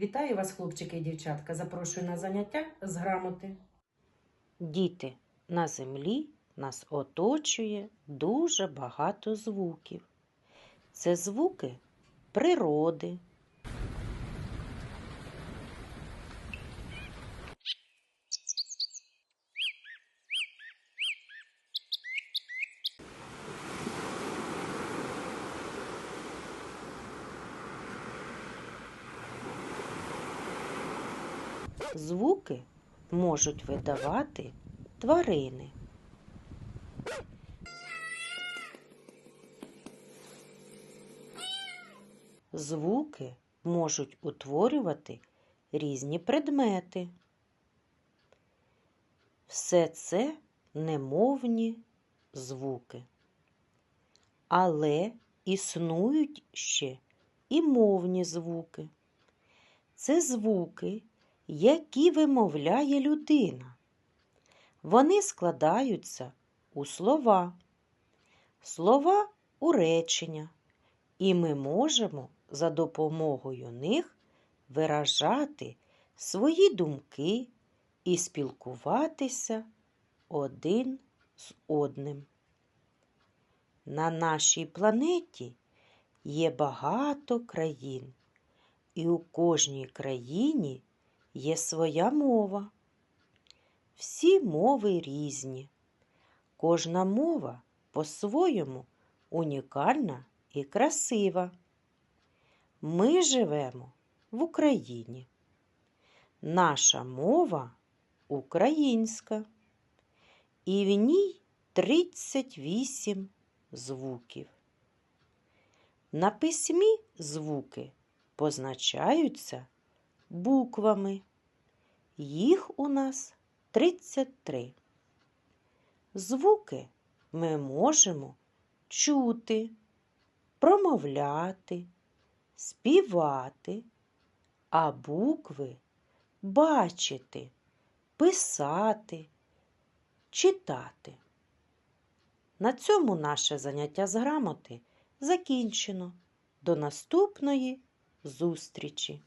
Вітаю вас, хлопчики і дівчатка. Запрошую на заняття з грамоти. Діти, на землі нас оточує дуже багато звуків. Це звуки природи. Звуки можуть видавати тварини. Звуки можуть утворювати різні предмети. Все це немовні звуки. Але існують ще і мовні звуки. Це звуки, які вимовляє людина. Вони складаються у слова, слова у речення, і ми можемо за допомогою них виражати свої думки і спілкуватися один з одним. На нашій планеті є багато країн, і у кожній країні є своя мова. Всі мови різні. Кожна мова по-своєму унікальна і красива. Ми живемо в Україні. Наша мова українська, і в ній 38 звуків. На письмі звуки позначаються буквами. Їх у нас 33. Звуки ми можемо чути, промовляти, співати, а букви бачити, писати, читати. На цьому наше заняття з грамоти закінчено. До наступної зустрічі!